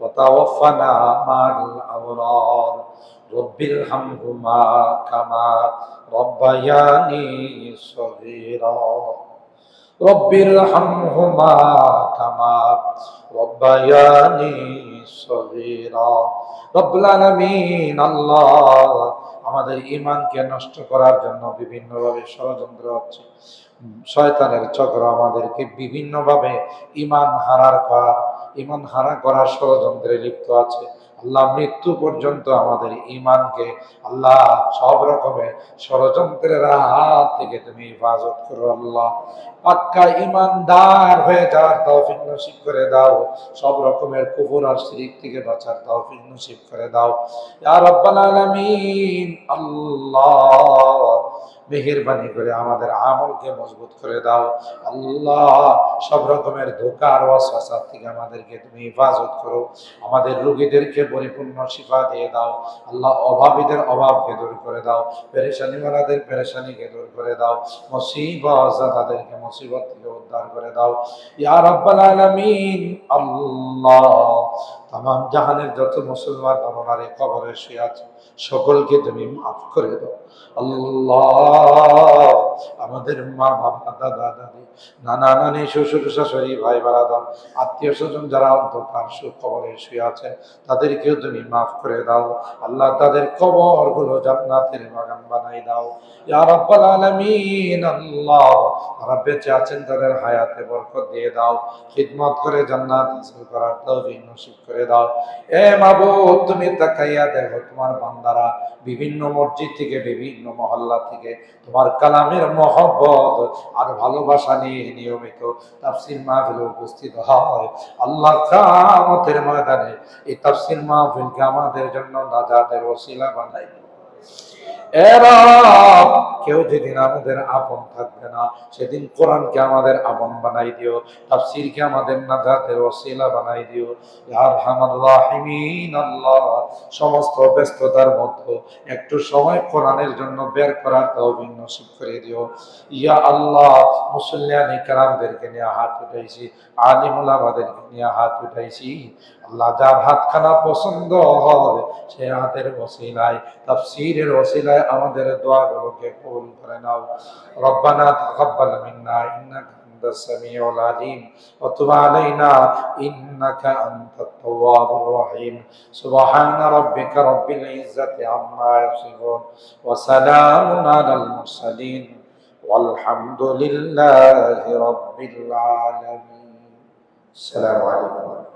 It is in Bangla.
وتوفنا مع الأبرار رب ارحمهما كما ربياني صغيرا رب ارحمهما كما ربياني صغيرا رب العالمين আল্লাহ আমাদের ইমানকে নষ্ট করার জন্য বিভিন্নভাবে ষড়যন্ত্র হচ্ছে শয়তানের চক্র আমাদেরকে বিভিন্নভাবে ইমান হারার কর ইমান হারা করার ষড়যন্ত্রে লিপ্ত আছে। আল্লাহ মৃত্যু পর্যন্ত আমাদের ইমানকে, আল্লাহ সব রকমের ষড়যন্ত্রের হাত থেকে তুমি হেফাজত করো আল্লাহ। পাক্কা ইমানদার হয়ে যাওয়ার তৌফিক নসিব করে দাও। সব রকমের কুকুর আর শিরিক থেকে বাঁচার তৌফিক নসিব করে দাও। ইয়া রাব্বাল আলামিন, আল্লাহ মেহেরবানি করে আমাদের আমলকে মজবুত করে দাও। আল্লাহ, সব রকমের ধোকা আর ওয়াসওয়াসা থেকে আমাদেরকে তুমি হেফাজত করো। আমাদের রোগীদেরকে পরিপূর্ণ শিফা দিয়ে দাও। আল্লাহ, অভাবীদের অভাবকে দূর করে দাও। পেরেশানি পেরেশানিওয়ালাদের পেরেশানিকে দূর করে দাও। মুসিবত তাদেরকে মুসিবত থেকে উদ্ধার করে দাও। ইয়া রাব্বাল আলামিন, আল্লাহ তামাম জাহানের যত মুসলমান নরনারী কবরে শুয়ে আছে, সকলকে তুমি মাফ করে দাও। আল্লাহ, আমাদের মা, বাবা, দাদা, দাদি, নানা, নানি, শ্বশুর, শাশুড়ি, ভাই বারাদার আত্মীয় স্বজন যারা অন্ধকার সুখবরে শুয়ে আছেন তাদেরকেও তুমি মাফ করে দাও। আল্লাহ তাদের কবরগুলো জান্নাতের বাগান বানাই দাও। ইয়া রাব্বাল আলামিন, আল্লাহ, যারা বেঁচে আছেন তাদের হায়াতে বরকত দিয়ে দাও। খিদমত করে জান্নাত হাসিল করার তৌফিক নসিব করে দাও। এ মাবুদ, তুমি তাকাইয়া দেখো তোমার বান্দারা বিভিন্ন মসজিদ থেকে, বিভিন্ন মহল্লা থেকে তোমার কালামের মহব্বত আর ভালোবাসা নিয়ে নিয়মিত তাফসির মাহফিলে উপস্থিত হয়। আল্লাহ কামতের ময়দানে এই তাফসির মাহফিলকে আমাদের জন্য নাজাতের ওসিলা বানাই এরা কেউ যেদিন আমাদের আপন থাকবে না, সেদিন কোরআনকে আমাদের আপন বানাই দিও, তাফসিরকে আমাদের নাজাতের ওসিলা বানাই দিও। আর হামাল্লাহিমিন আল্লাহ, সমস্ত ব্যস্ততার মধ্যে একটু সময় কোরআনের জন্য বের করার তৌফিক নসিব করে দিও। ইয়া আল্লাহ, মুসল্লিয়ানি কারামদেরকে নিয়ে হাত উঠাইছি, আলিমুল আমাদেরকে নিয়ে হাত উঠাইছি। আল্লাহ, যার হাতখানা পছন্দ হবে সে হাতের ওসিলায়, তাফসীরের ওসিলায় আমাদের দোয়াগুলোকে কবুল করে নাও রব্বানা তাকাব্বাল মিন্না ইন্নাকা أنت السميع العليم وتب علينا إنك أنت التواب الرحيم سبحان ربك رب العزة عما يصفون وسلام على المرسلين والحمد لله رب العالمين السلام عليكم